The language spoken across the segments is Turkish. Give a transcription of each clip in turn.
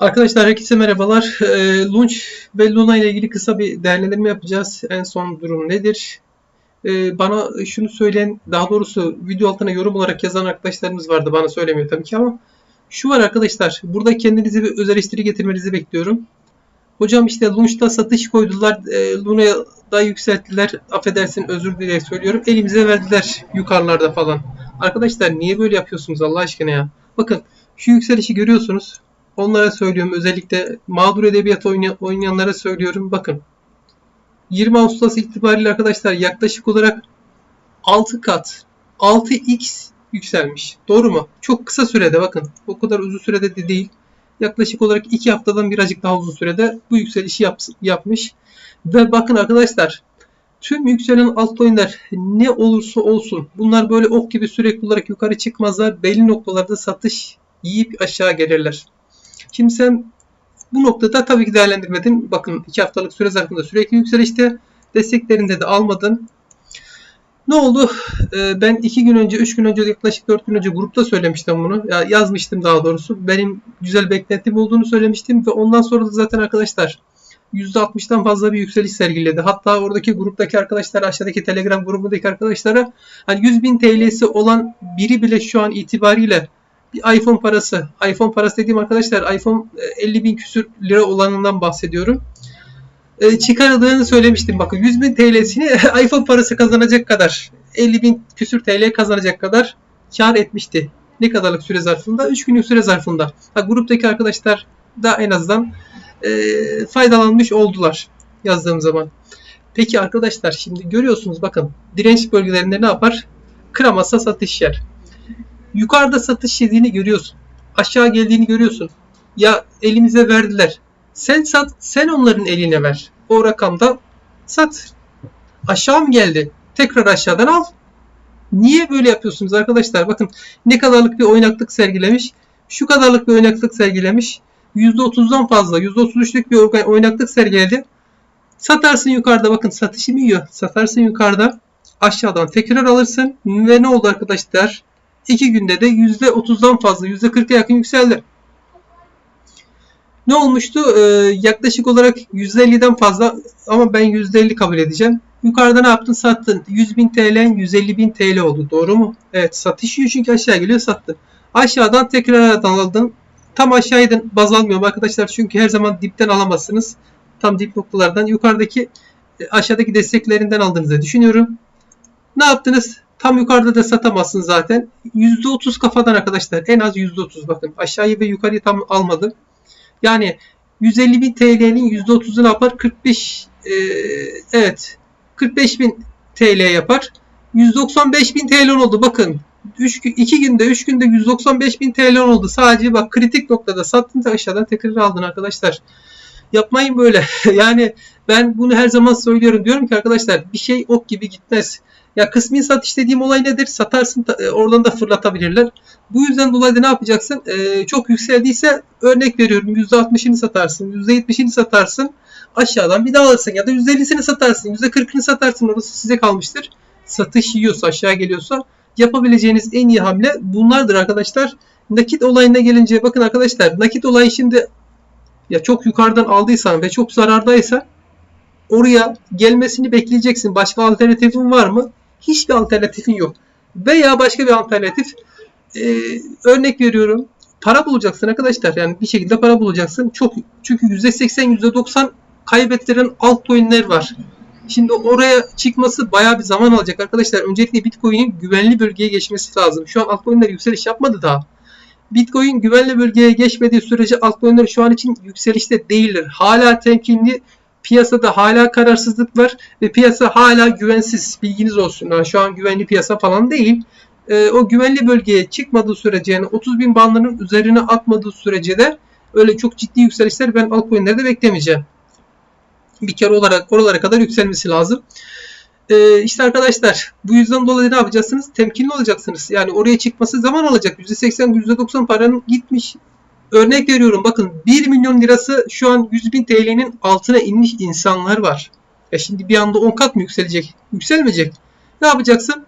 Arkadaşlar herkese merhabalar. Ee, Launch ve Luna ile ilgili kısa bir değerlendirme yapacağız. En son durum nedir? Ee, bana şunu söyleyen, daha doğrusu video altına yorum olarak yazan arkadaşlarımız vardı. Bana söylemiyor tabii ki ama şu var arkadaşlar. Burada kendinize bir öz eleştiri getirmenizi bekliyorum. Hocam işte Launch'ta satış koydular. E, Luna'ya da yükselttiler. Affedersin özür dileyerek söylüyorum. Elimize verdiler yukarılarda falan. Arkadaşlar niye böyle yapıyorsunuz Allah aşkına ya? Bakın şu yükselişi görüyorsunuz. Onlara söylüyorum. Özellikle mağdur edebiyat oynayanlara söylüyorum. Bakın 20 Ağustos itibariyle arkadaşlar yaklaşık olarak 6 kat 6x yükselmiş. Doğru mu? Çok kısa sürede bakın. O kadar uzun sürede de değil. Yaklaşık olarak 2 haftadan birazcık daha uzun sürede bu yükselişi yap, yapmış. Ve bakın arkadaşlar tüm yükselen altcoin'ler ne olursa olsun bunlar böyle ok gibi sürekli olarak yukarı çıkmazlar. Belli noktalarda satış yiyip aşağı gelirler. Şimdi sen bu noktada tabii ki değerlendirmedin. Bakın 2 haftalık süre zarfında sürekli yükselişte. Desteklerinde de almadın. Ne oldu? Ee, ben 2 gün önce, 3 gün önce, yaklaşık 4 gün önce grupta söylemiştim bunu. Ya yazmıştım daha doğrusu. Benim güzel beklentim olduğunu söylemiştim ve ondan sonra da zaten arkadaşlar %60'dan fazla bir yükseliş sergiledi. Hatta oradaki gruptaki arkadaşlar aşağıdaki Telegram grubundaki arkadaşlara hani 100.000 TL'si olan biri bile şu an itibariyle bir iPhone parası. iPhone parası dediğim arkadaşlar iPhone 50 e, bin küsür lira olanından bahsediyorum. E, çıkarıldığını söylemiştim. Bakın 100 bin TL'sini iPhone parası kazanacak kadar 50 bin küsür TL kazanacak kadar kar etmişti. Ne kadarlık süre zarfında? 3 günlük süre zarfında. Ha, gruptaki arkadaşlar da en azından e, faydalanmış oldular yazdığım zaman. Peki arkadaşlar şimdi görüyorsunuz bakın direnç bölgelerinde ne yapar? Kıramazsa satış yer. Yukarıda satış yediğini görüyorsun. Aşağı geldiğini görüyorsun. Ya elimize verdiler. Sen sat, sen onların eline ver. O rakamda sat. Aşağı mı geldi? Tekrar aşağıdan al. Niye böyle yapıyorsunuz arkadaşlar? Bakın ne kadarlık bir oynaklık sergilemiş. Şu kadarlık bir oynaklık sergilemiş. %30'dan fazla, %33'lük bir oynaklık sergiledi. Satarsın yukarıda bakın satışımı yiyor. Satarsın yukarıda aşağıdan tekrar alırsın ve ne oldu arkadaşlar? 2 günde de %30'dan fazla %40'a yakın yükseldi. Ne olmuştu? Ee, yaklaşık olarak %50'den fazla ama ben %50 kabul edeceğim. Yukarıda ne yaptın? Sattın. 100.000 TL 150.000 TL oldu. Doğru mu? Evet satış yiyor çünkü aşağı geliyor sattın. Aşağıdan tekrar aldın. Tam aşağıdan baz almıyorum arkadaşlar. Çünkü her zaman dipten alamazsınız. Tam dip noktalardan. Yukarıdaki e, aşağıdaki desteklerinden aldığınızı düşünüyorum. Ne yaptınız? Tam yukarıda da satamazsın zaten. %30 kafadan arkadaşlar. En az %30 bakın. Aşağıyı ve yukarıyı tam almadım. Yani 150 bin TL'nin %30'u ne yapar? 45 e, evet 45 bin TL yapar. 195 bin TL oldu bakın. 3, 2 günde 3 günde 195 bin TL oldu. Sadece bak kritik noktada sattın da aşağıdan tekrar aldın arkadaşlar. Yapmayın böyle. yani ben bunu her zaman söylüyorum. Diyorum ki arkadaşlar bir şey ok gibi gitmez. Ya kısmi satış dediğim olay nedir? Satarsın e, oradan da fırlatabilirler. Bu yüzden dolayı da ne yapacaksın? Ee, çok yükseldiyse örnek veriyorum %60'ını satarsın, %70'ini satarsın. Aşağıdan bir daha alırsın ya da %50'sini satarsın, %40'ını satarsın. Orası size kalmıştır. Satış yiyorsa, aşağı geliyorsa yapabileceğiniz en iyi hamle bunlardır arkadaşlar. Nakit olayına gelince bakın arkadaşlar nakit olayı şimdi ya çok yukarıdan aldıysan ve çok zarardaysa oraya gelmesini bekleyeceksin. Başka alternatifin var mı? Hiçbir alternatifin yok. Veya başka bir alternatif e, örnek veriyorum. Para bulacaksın arkadaşlar. Yani bir şekilde para bulacaksın. Çok çünkü %80 %90 kaybettiren altcoin'ler var. Şimdi oraya çıkması baya bir zaman alacak arkadaşlar. Öncelikle Bitcoin'in güvenli bölgeye geçmesi lazım. Şu an altcoin'ler yükseliş yapmadı daha. Bitcoin güvenli bölgeye geçmediği sürece altcoin'ler şu an için yükselişte değildir. Hala temkinli Piyasada hala kararsızlık var ve piyasa hala güvensiz. Bilginiz olsun. Yani şu an güvenli piyasa falan değil. E, o güvenli bölgeye çıkmadığı sürece yani 30 bin bandının üzerine atmadığı sürece de öyle çok ciddi yükselişler ben altcoin'lerde beklemeyeceğim. Bir kere olarak oralara kadar yükselmesi lazım. Ee, işte arkadaşlar bu yüzden dolayı ne yapacaksınız? Temkinli olacaksınız. Yani oraya çıkması zaman alacak. %80, %90 paranın gitmiş. Örnek veriyorum bakın 1 milyon lirası şu an 100 bin TL'nin altına inmiş insanlar var. E şimdi bir anda 10 kat mı yükselecek? Yükselmeyecek. Ne yapacaksın?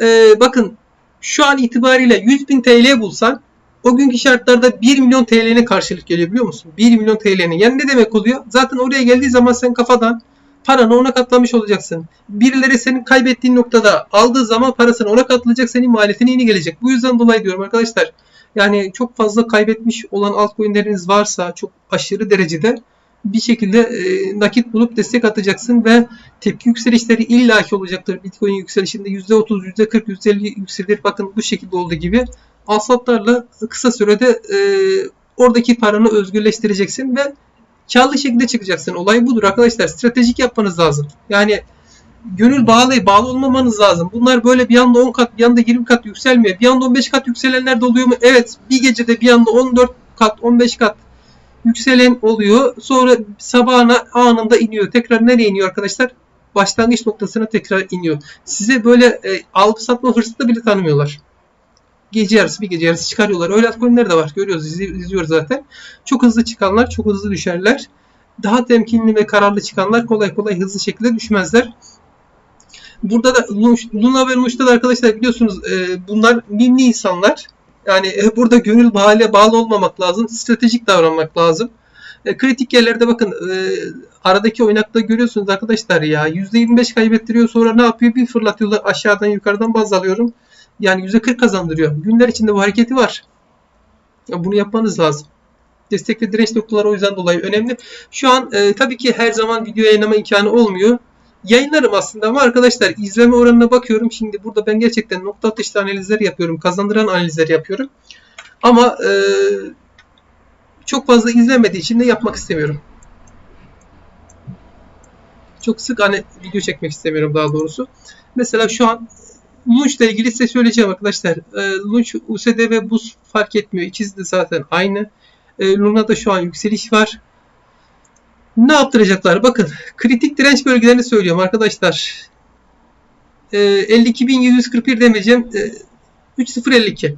Ee, bakın şu an itibariyle 100 bin TL bulsan o günkü şartlarda 1 milyon TL'ne karşılık geliyor biliyor musun? 1 milyon TL'nin. Yani ne demek oluyor? Zaten oraya geldiği zaman sen kafadan paranı ona katlamış olacaksın. Birileri senin kaybettiğin noktada aldığı zaman parasını ona katlayacak senin maliyetine yeni gelecek. Bu yüzden dolayı diyorum arkadaşlar. Yani çok fazla kaybetmiş olan altcoin'leriniz varsa çok aşırı derecede bir şekilde e, nakit bulup destek atacaksın ve tepki yükselişleri illaki olacaktır. Bitcoin yükselişinde %30, %40, %50 yükselir. Bakın bu şekilde olduğu gibi alsatlarla kısa sürede e, oradaki paranı özgürleştireceksin ve karlı şekilde çıkacaksın. Olay budur arkadaşlar. Stratejik yapmanız lazım. Yani gönül bağlı, bağlı olmamanız lazım. Bunlar böyle bir anda 10 kat, bir anda 20 kat yükselmiyor. Bir anda 15 kat yükselenler de oluyor mu? Evet. Bir gecede bir anda 14 kat, 15 kat yükselen oluyor. Sonra sabahına anında iniyor. Tekrar nereye iniyor arkadaşlar? Başlangıç noktasına tekrar iniyor. Size böyle e, algı satma hırsını bile tanımıyorlar. Gece yarısı bir gece yarısı çıkarıyorlar. Öyle altcoin'ler de var. Görüyoruz, izli- izliyoruz zaten. Çok hızlı çıkanlar çok hızlı düşerler. Daha temkinli ve kararlı çıkanlar kolay kolay hızlı şekilde düşmezler. Burada da Luna ve da arkadaşlar biliyorsunuz e, bunlar mimli insanlar. Yani e, burada gönül bağlı, bağlı olmamak lazım. Stratejik davranmak lazım. E, kritik yerlerde bakın e, aradaki oynakta görüyorsunuz arkadaşlar ya %25 kaybettiriyor sonra ne yapıyor? Bir fırlatıyorlar aşağıdan yukarıdan baz alıyorum. Yani %40 kazandırıyor. Günler içinde bu hareketi var. Ya bunu yapmanız lazım. Destek ve direnç noktaları o yüzden dolayı önemli. Şu an e, tabii ki her zaman video yayınlama imkanı olmuyor. Yayınlarım aslında ama arkadaşlar izleme oranına bakıyorum. Şimdi burada ben gerçekten nokta atışlı analizler yapıyorum. Kazandıran analizler yapıyorum. Ama e, çok fazla izlenmediği için de yapmak istemiyorum. Çok sık hani video çekmek istemiyorum daha doğrusu. Mesela şu an Launch ile ilgili size söyleyeceğim arkadaşlar. E, Launch USD ve BUS fark etmiyor. İkisi de zaten aynı. E, Luna'da şu an yükseliş var. Ne yaptıracaklar? Bakın kritik direnç bölgelerini söylüyorum arkadaşlar. E, 52.741 demeyeceğim. E, 3052.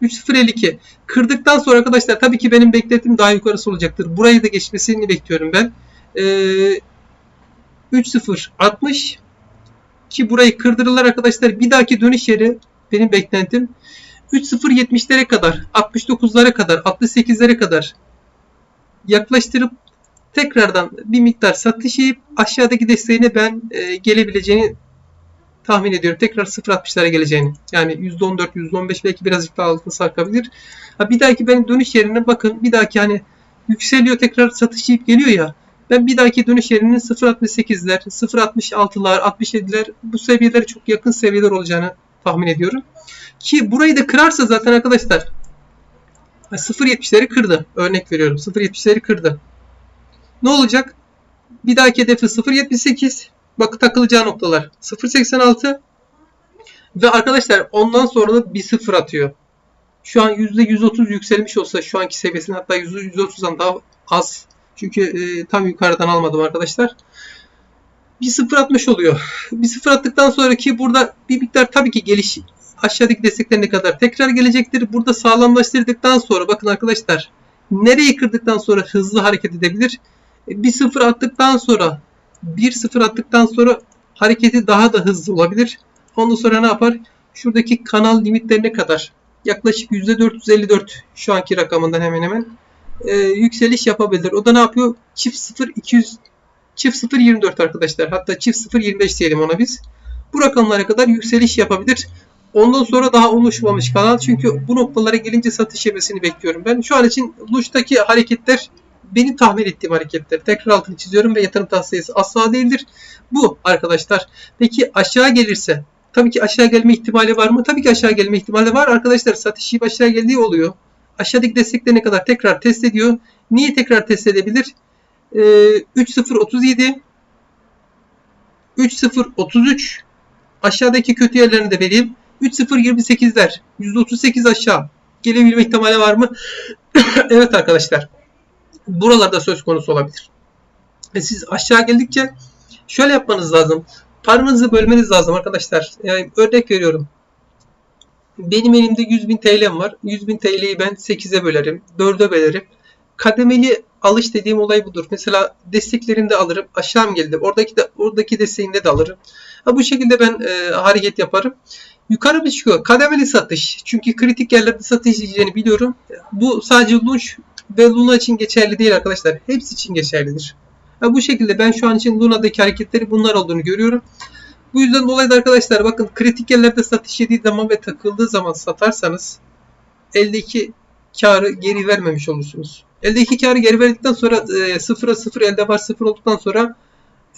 3052. Kırdıktan sonra arkadaşlar tabii ki benim beklentim daha yukarısı olacaktır. Burayı da geçmesini bekliyorum ben. E, 3060 ki burayı kırdırırlar arkadaşlar. Bir dahaki dönüş yeri benim beklentim 3070'lere kadar, 69'lara kadar, 68'lere kadar yaklaştırıp tekrardan bir miktar satış yapıp aşağıdaki desteğine ben e, gelebileceğini tahmin ediyorum. Tekrar 0.60'lara geleceğini. Yani %14, %15 belki birazcık daha altına sarkabilir. Ha, bir dahaki benim dönüş yerine bakın. Bir dahaki hani yükseliyor tekrar satış yapıp geliyor ya. Ben bir dahaki dönüş yerinin 0.68'ler, 0.66'lar, 67'ler bu seviyelere çok yakın seviyeler olacağını tahmin ediyorum. Ki burayı da kırarsa zaten arkadaşlar 0.70'leri kırdı. Örnek veriyorum. 0.70'leri kırdı. Ne olacak? Bir dahaki hedefi 0.78. Bak takılacağı noktalar 0.86. Ve arkadaşlar ondan sonra da bir sıfır atıyor. Şu an %130 yükselmiş olsa şu anki seviyesine hatta %130'dan daha az. Çünkü e, tam yukarıdan almadım arkadaşlar. Bir sıfır atmış oluyor. Bir sıfır attıktan sonraki burada bir miktar tabii ki geliş aşağıdaki desteklerine kadar tekrar gelecektir. Burada sağlamlaştırdıktan sonra bakın arkadaşlar nereyi kırdıktan sonra hızlı hareket edebilir? Bir sıfır attıktan sonra bir sıfır attıktan sonra hareketi daha da hızlı olabilir. Ondan sonra ne yapar? Şuradaki kanal limitlerine kadar yaklaşık %454 şu anki rakamından hemen hemen e, yükseliş yapabilir. O da ne yapıyor? Çift 0 200 çift 0 24 arkadaşlar. Hatta çift 0 25 diyelim ona biz. Bu rakamlara kadar yükseliş yapabilir. Ondan sonra daha oluşmamış kanal. Çünkü bu noktalara gelince satış yemesini bekliyorum ben. Şu an için Lush'taki hareketler benim tahmin ettiğim hareketler. Tekrar altını çiziyorum ve yatırım tavsiyesi asla değildir. Bu arkadaşlar. Peki aşağı gelirse Tabii ki aşağı gelme ihtimali var mı? Tabii ki aşağı gelme ihtimali var. Arkadaşlar satış yiyip aşağı geldiği oluyor. Aşağıdaki desteklerine kadar tekrar test ediyor. Niye tekrar test edebilir? Ee, 3.037 3.033 aşağıdaki kötü yerlerini de vereyim. 3.028'ler %38 aşağı gelebilme ihtimali var mı? evet arkadaşlar. Buralarda söz konusu olabilir. E siz aşağı geldikçe şöyle yapmanız lazım. Paranızı bölmeniz lazım arkadaşlar. Yani örnek veriyorum. Benim elimde 100.000 TL'm var. 100.000 TL'yi ben 8'e bölerim. 4'e bölerim. Kademeli alış dediğim olay budur. Mesela desteklerinde alırım. Aşağı mı geldi? Oradaki de oradaki desteğinde de alırım. Ha, bu şekilde ben e, hareket yaparım. Yukarı mı çıkıyor? Kademeli satış. Çünkü kritik yerlerde satış yiyeceğini biliyorum. Bu sadece Lunch ve Luna için geçerli değil arkadaşlar. Hepsi için geçerlidir. Ha, bu şekilde ben şu an için Luna'daki hareketleri bunlar olduğunu görüyorum. Bu yüzden dolayı da arkadaşlar bakın kritik yerlerde satış yediği zaman ve takıldığı zaman satarsanız eldeki karı geri vermemiş olursunuz. Eldeki karı geri verdikten sonra e, sıfıra sıfır elde var sıfır olduktan sonra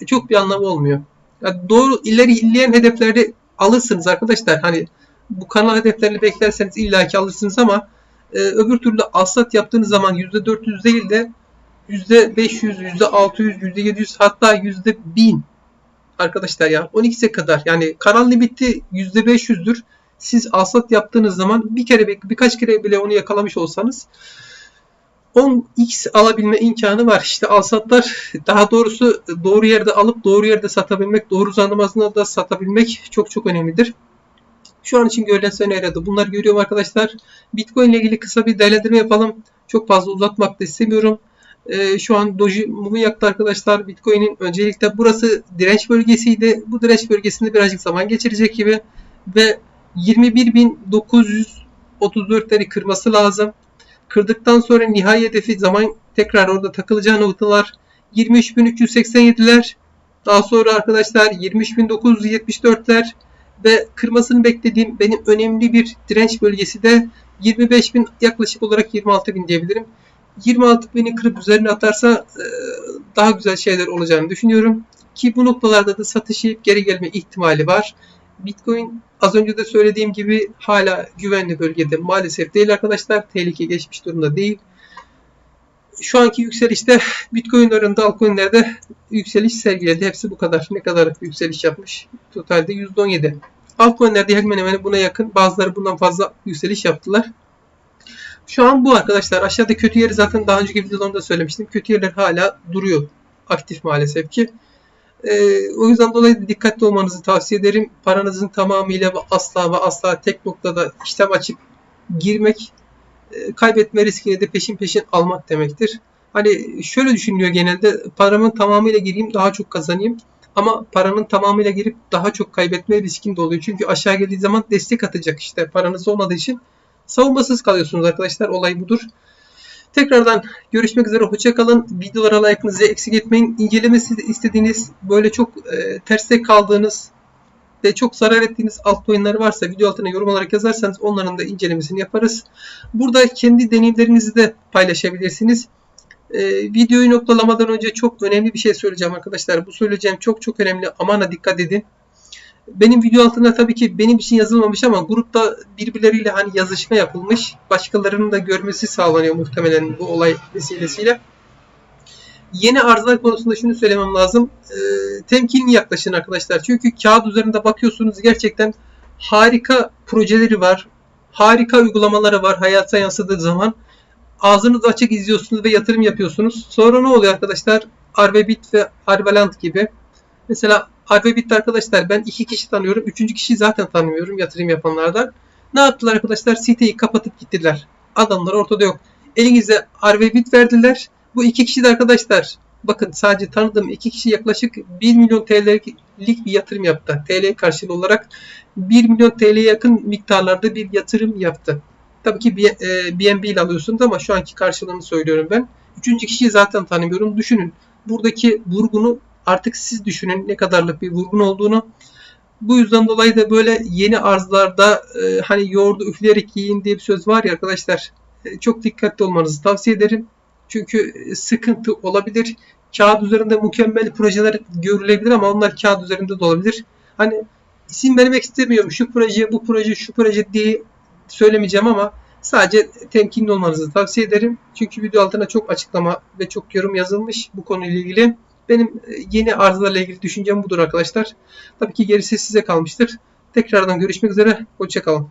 e, çok bir anlamı olmuyor. Yani doğru ileri ileyen hedefleri alırsınız arkadaşlar. Hani bu kanal hedeflerini beklerseniz illaki alırsınız ama e, öbür türlü alsat yaptığınız zaman %400 değil de %500, %600, %700 hatta %1000 arkadaşlar ya 12'se kadar yani kanal limiti %500'dür. Siz alsat yaptığınız zaman bir kere birkaç kere bile onu yakalamış olsanız 10x alabilme imkanı var. İşte alsatlar daha doğrusu doğru yerde alıp doğru yerde satabilmek, doğru zamanlamasında da satabilmek çok çok önemlidir. Şu an için görülen sene aradı. Bunları görüyorum arkadaşlar. Bitcoin ile ilgili kısa bir değerlendirme yapalım. Çok fazla uzatmak da istemiyorum. Ee, şu an Doji mumu yaktı arkadaşlar. Bitcoin'in öncelikle burası direnç bölgesiydi. Bu direnç bölgesinde birazcık zaman geçirecek gibi ve 21.934'leri kırması lazım. Kırdıktan sonra nihai hedefi zaman tekrar orada takılacağı noktalar 23.387'ler. Daha sonra arkadaşlar 23.974'ler ve kırmasını beklediğim benim önemli bir direnç bölgesi de 25.000 yaklaşık olarak 26.000 diyebilirim. 26.000'i kırıp üzerine atarsa e, daha güzel şeyler olacağını düşünüyorum. Ki bu noktalarda da satış yiyip geri gelme ihtimali var. Bitcoin az önce de söylediğim gibi hala güvenli bölgede maalesef değil arkadaşlar. Tehlike geçmiş durumda değil. Şu anki yükselişte Bitcoin'lerin altcoin'lerde yükseliş sergiledi. Hepsi bu kadar. Ne kadar yükseliş yapmış? Totalde %17. Altcoin'lerde hemen hemen buna yakın. Bazıları bundan fazla yükseliş yaptılar. Şu an bu arkadaşlar. Aşağıda kötü yeri zaten daha önceki videolarımda söylemiştim. Kötü yerler hala duruyor. Aktif maalesef ki. Ee, o yüzden dolayı dikkatli olmanızı tavsiye ederim. Paranızın tamamıyla asla ve asla tek noktada işlem açıp girmek kaybetme riskini de peşin peşin almak demektir. Hani şöyle düşünülüyor genelde paramın tamamıyla gireyim daha çok kazanayım. Ama paranın tamamıyla girip daha çok kaybetme riskim de oluyor. Çünkü aşağı geldiği zaman destek atacak işte paranız olmadığı için savunmasız kalıyorsunuz arkadaşlar. Olay budur. Tekrardan görüşmek üzere. Hoşçakalın. Videolara like'ınızı eksik etmeyin. İncelemesi istediğiniz böyle çok e, terste kaldığınız ve çok zarar ettiğiniz altcoin'ler varsa video altına yorum olarak yazarsanız onların da incelemesini yaparız. Burada kendi deneyimlerinizi de paylaşabilirsiniz. Ee, videoyu noktalamadan önce çok önemli bir şey söyleyeceğim arkadaşlar. Bu söyleyeceğim çok çok önemli. Amana dikkat edin. Benim video altında tabii ki benim için yazılmamış ama grupta birbirleriyle hani yazışma yapılmış. Başkalarının da görmesi sağlanıyor muhtemelen bu olay vesilesiyle. Yeni arzlar konusunda şunu söylemem lazım. E, temkinli yaklaşın arkadaşlar. Çünkü kağıt üzerinde bakıyorsunuz gerçekten harika projeleri var. Harika uygulamaları var hayata yansıdığı zaman. Ağzınız açık izliyorsunuz ve yatırım yapıyorsunuz. Sonra ne oluyor arkadaşlar? Arvebit ve Arvelant gibi. Mesela Arvebit'te arkadaşlar ben iki kişi tanıyorum. Üçüncü kişiyi zaten tanımıyorum yatırım yapanlardan. Ne yaptılar arkadaşlar? Siteyi kapatıp gittiler. Adamlar ortada yok. Elinize Arvebit verdiler. Bu iki kişi de arkadaşlar bakın sadece tanıdığım iki kişi yaklaşık 1 milyon TL'lik bir yatırım yaptı. TL karşılığı olarak 1 milyon TL'ye yakın miktarlarda bir yatırım yaptı. Tabii ki BNB ile alıyorsunuz ama şu anki karşılığını söylüyorum ben. Üçüncü kişiyi zaten tanımıyorum. Düşünün buradaki vurgunu artık siz düşünün ne kadarlık bir vurgun olduğunu. Bu yüzden dolayı da böyle yeni arzlarda e, hani yoğurdu üfleyerek yiyin diye bir söz var ya arkadaşlar. E, çok dikkatli olmanızı tavsiye ederim. Çünkü sıkıntı olabilir. Kağıt üzerinde mükemmel projeler görülebilir ama onlar kağıt üzerinde de olabilir. Hani isim vermek istemiyorum. Şu proje, bu proje, şu proje diye söylemeyeceğim ama sadece temkinli olmanızı tavsiye ederim. Çünkü video altına çok açıklama ve çok yorum yazılmış bu konuyla ilgili. Benim yeni arızalarla ilgili düşüncem budur arkadaşlar. Tabii ki gerisi size kalmıştır. Tekrardan görüşmek üzere. Hoşçakalın.